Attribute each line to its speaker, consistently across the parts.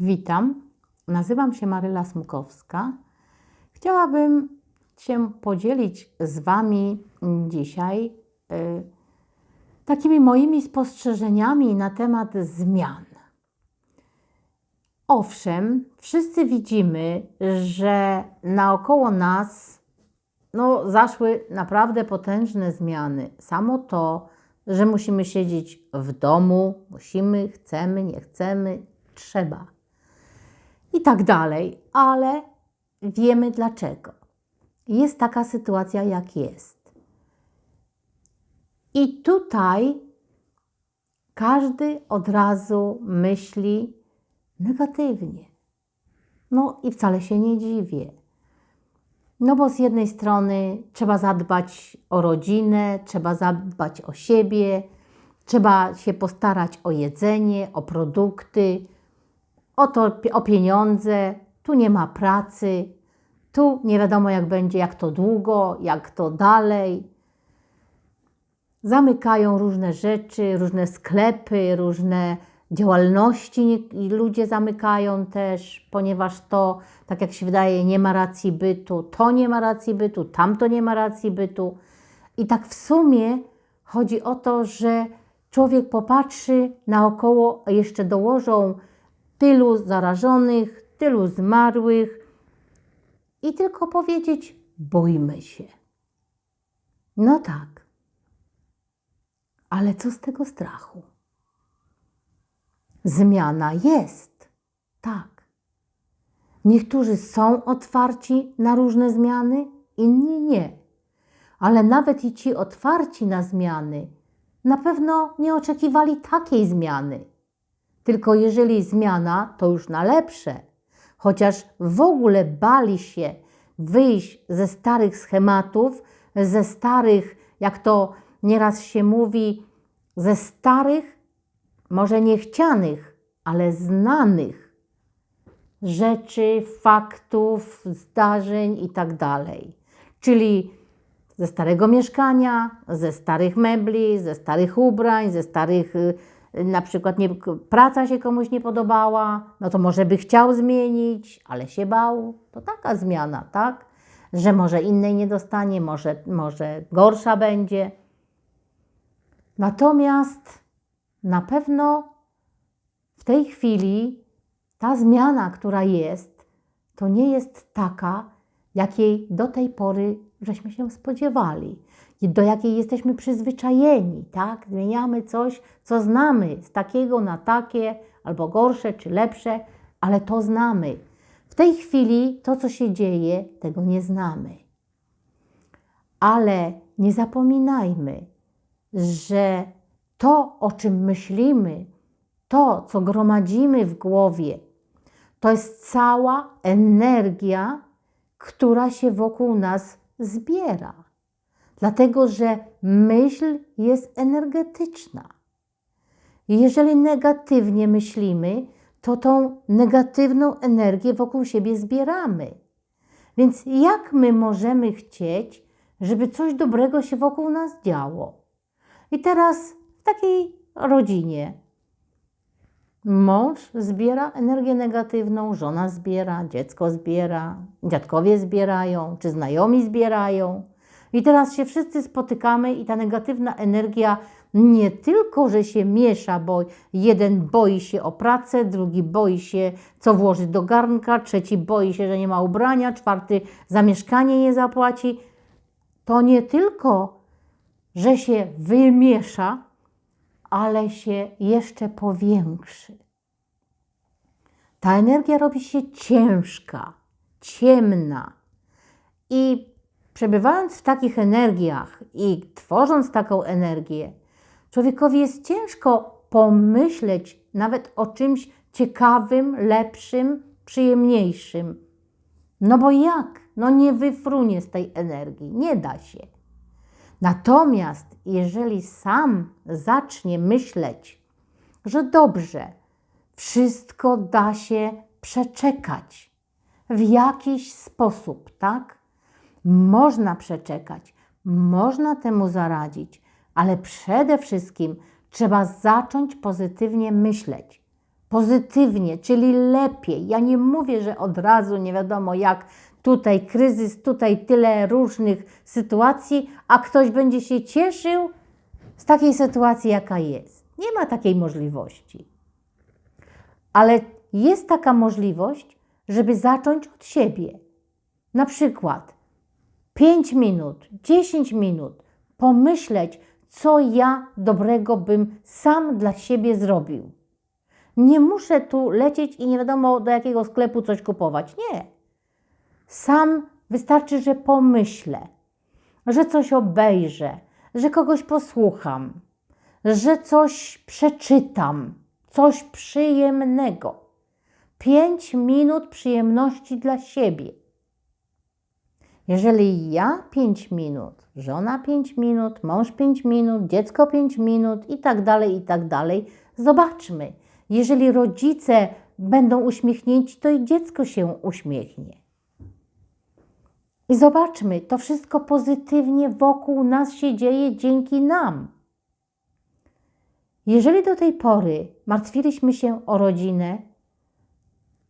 Speaker 1: Witam, nazywam się Maryla Smukowska. Chciałabym się podzielić z Wami dzisiaj y, takimi moimi spostrzeżeniami na temat zmian. Owszem, wszyscy widzimy, że naokoło nas no, zaszły naprawdę potężne zmiany. Samo to, że musimy siedzieć w domu, musimy, chcemy, nie chcemy, trzeba. I tak dalej, ale wiemy dlaczego. Jest taka sytuacja, jak jest. I tutaj każdy od razu myśli negatywnie. No i wcale się nie dziwię. No bo z jednej strony trzeba zadbać o rodzinę, trzeba zadbać o siebie, trzeba się postarać o jedzenie, o produkty, o, to, o pieniądze. Tu nie ma pracy, tu nie wiadomo jak będzie, jak to długo, jak to dalej. Zamykają różne rzeczy, różne sklepy, różne działalności ludzie zamykają też, ponieważ to, tak jak się wydaje, nie ma racji bytu, to nie ma racji bytu, tamto nie ma racji bytu. I tak w sumie chodzi o to, że człowiek popatrzy naokoło, jeszcze dołożą tylu zarażonych, tylu zmarłych i tylko powiedzieć: bójmy się. No tak. Ale co z tego strachu? Zmiana jest. Tak. Niektórzy są otwarci na różne zmiany, inni nie. Ale nawet i ci otwarci na zmiany na pewno nie oczekiwali takiej zmiany. Tylko jeżeli zmiana, to już na lepsze. Chociaż w ogóle bali się wyjść ze starych schematów, ze starych, jak to nieraz się mówi, ze starych może niechcianych, ale znanych rzeczy, faktów, zdarzeń itd. Czyli ze starego mieszkania, ze starych mebli, ze starych ubrań, ze starych, na przykład nie, praca się komuś nie podobała, no to może by chciał zmienić, ale się bał. To taka zmiana, tak? Że może innej nie dostanie, może, może gorsza będzie. Natomiast na pewno w tej chwili ta zmiana, która jest, to nie jest taka, jakiej do tej pory żeśmy się spodziewali, do jakiej jesteśmy przyzwyczajeni, tak? Zmieniamy coś, co znamy, z takiego na takie, albo gorsze czy lepsze, ale to znamy. W tej chwili to, co się dzieje, tego nie znamy. Ale nie zapominajmy, że to, o czym myślimy, to, co gromadzimy w głowie, to jest cała energia, która się wokół nas zbiera. Dlatego, że myśl jest energetyczna. Jeżeli negatywnie myślimy, to tą negatywną energię wokół siebie zbieramy. Więc jak my możemy chcieć, żeby coś dobrego się wokół nas działo? I teraz w takiej rodzinie mąż zbiera energię negatywną, żona zbiera, dziecko zbiera, dziadkowie zbierają, czy znajomi zbierają. I teraz się wszyscy spotykamy i ta negatywna energia nie tylko, że się miesza, bo jeden boi się o pracę, drugi boi się, co włożyć do garnka, trzeci boi się, że nie ma ubrania, czwarty za mieszkanie nie zapłaci. To nie tylko, że się wymiesza, ale się jeszcze powiększy. Ta energia robi się ciężka, ciemna i przebywając w takich energiach i tworząc taką energię, człowiekowi jest ciężko pomyśleć nawet o czymś ciekawym, lepszym, przyjemniejszym. No bo jak? No nie wyfrunie z tej energii, nie da się. Natomiast jeżeli sam zacznie myśleć, że dobrze, wszystko da się przeczekać w jakiś sposób, tak? Można przeczekać, można temu zaradzić, ale przede wszystkim trzeba zacząć pozytywnie myśleć. pozytywnie, czyli lepiej. Ja nie mówię, że od razu nie wiadomo jak, tutaj kryzys, tutaj tyle różnych sytuacji, a ktoś będzie się cieszył z takiej sytuacji, jaka jest. Nie ma takiej możliwości. Ale jest taka możliwość, żeby zacząć od siebie. Na przykład 5 minut, 10 minut pomyśleć, co ja dobrego bym sam dla siebie zrobił. Nie muszę tu lecieć i nie wiadomo do jakiego sklepu coś kupować. Nie. Sam wystarczy, że pomyślę, że coś obejrzę, że kogoś posłucham, że coś przeczytam, coś przyjemnego. Pięć minut przyjemności dla siebie. Jeżeli ja 5 minut, żona 5 minut, mąż 5 minut, dziecko 5 minut i tak dalej, i tak dalej, zobaczmy. Jeżeli rodzice będą uśmiechnięci, to i dziecko się uśmiechnie. I zobaczmy, to wszystko pozytywnie wokół nas się dzieje dzięki nam. Jeżeli do tej pory martwiliśmy się o rodzinę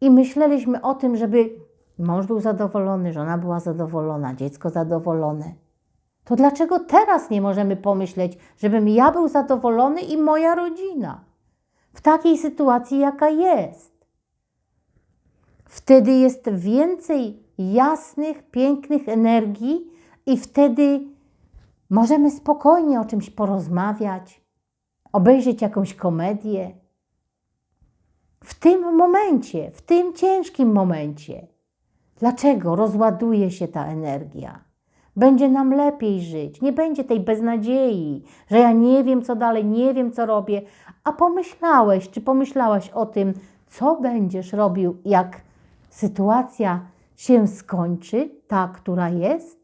Speaker 1: i myśleliśmy o tym, żeby mąż był zadowolony, żona była zadowolona, dziecko zadowolone, to dlaczego teraz nie możemy pomyśleć, żebym ja był zadowolony i moja rodzina w takiej sytuacji, jaka jest? Wtedy jest więcej jasnych, pięknych energii i wtedy możemy spokojnie o czymś porozmawiać, obejrzeć jakąś komedię. W tym momencie, w tym ciężkim momencie. Dlaczego rozładuje się ta energia? Będzie nam lepiej żyć, nie będzie tej beznadziei, że ja nie wiem co dalej, nie wiem co robię, a pomyślałeś, czy pomyślałaś o tym, co będziesz robił, jak sytuacja się skończy, ta, która jest?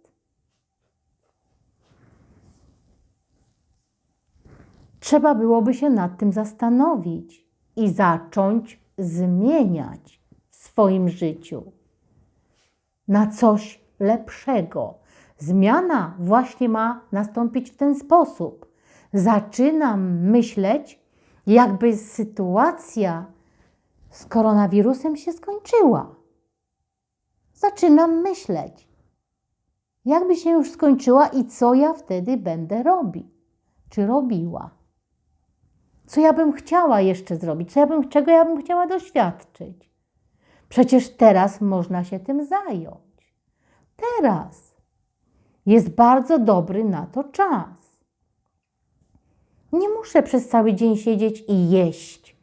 Speaker 1: Trzeba byłoby się nad tym zastanowić i zacząć zmieniać w swoim życiu na coś lepszego. Zmiana właśnie ma nastąpić w ten sposób. Zaczynam myśleć, jakby sytuacja z koronawirusem się skończyła. Zaczynam myśleć, jakby się już skończyła i co ja wtedy będę robić, czy robiła. Co ja bym chciała jeszcze zrobić, co ja bym, czego ja bym chciała doświadczyć. Przecież teraz można się tym zająć. Teraz jest bardzo dobry na to czas. Nie muszę przez cały dzień siedzieć i jeść.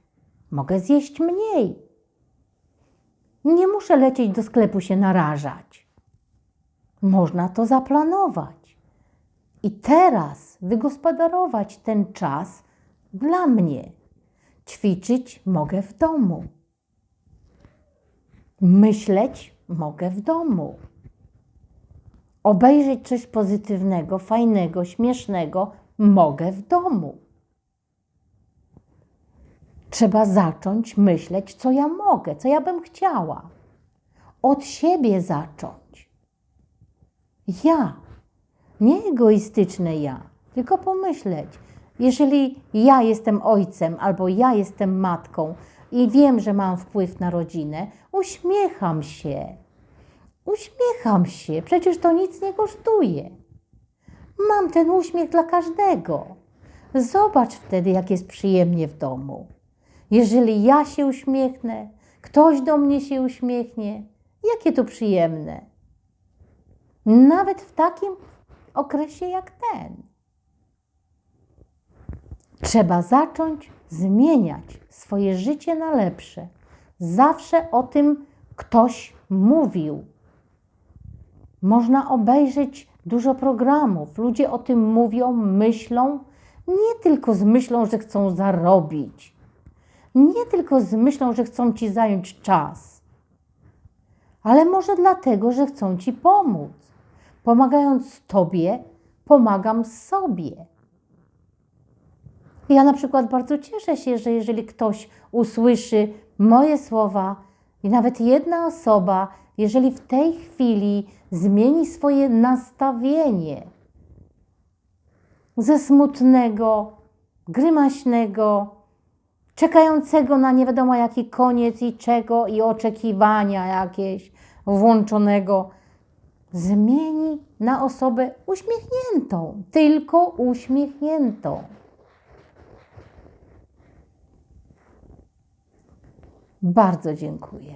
Speaker 1: Mogę zjeść mniej. Nie muszę lecieć do sklepu się narażać. Można to zaplanować. I teraz wygospodarować ten czas dla mnie. Ćwiczyć mogę w domu. Myśleć mogę w domu. Obejrzeć coś pozytywnego, fajnego, śmiesznego mogę w domu. Trzeba zacząć myśleć, co ja mogę, co ja bym chciała. Od siebie zacząć. Ja, nie egoistyczne ja, tylko pomyśleć, jeżeli ja jestem ojcem albo ja jestem matką i wiem, że mam wpływ na rodzinę, uśmiecham się. Uśmiecham się, przecież to nic nie kosztuje. Mam ten uśmiech dla każdego. Zobacz wtedy, jak jest przyjemnie w domu. Jeżeli ja się uśmiechnę, ktoś do mnie się uśmiechnie, jakie to przyjemne. Nawet w takim okresie jak ten. Trzeba zacząć zmieniać swoje życie na lepsze. Zawsze o tym ktoś mówił. Można obejrzeć dużo programów. Ludzie o tym mówią, myślą, nie tylko z myślą, że chcą zarobić, nie tylko z myślą, że chcą ci zająć czas, ale może dlatego, że chcą ci pomóc. Pomagając Tobie, pomagam sobie. Ja na przykład bardzo cieszę się, że jeżeli ktoś usłyszy moje słowa i nawet jedna osoba, jeżeli w tej chwili zmieni swoje nastawienie ze smutnego, grymaśnego, czekającego na nie wiadomo jaki koniec i czego, i oczekiwania jakieś włączonego, zmieni na osobę uśmiechniętą, tylko uśmiechniętą. Bardzo dziękuję.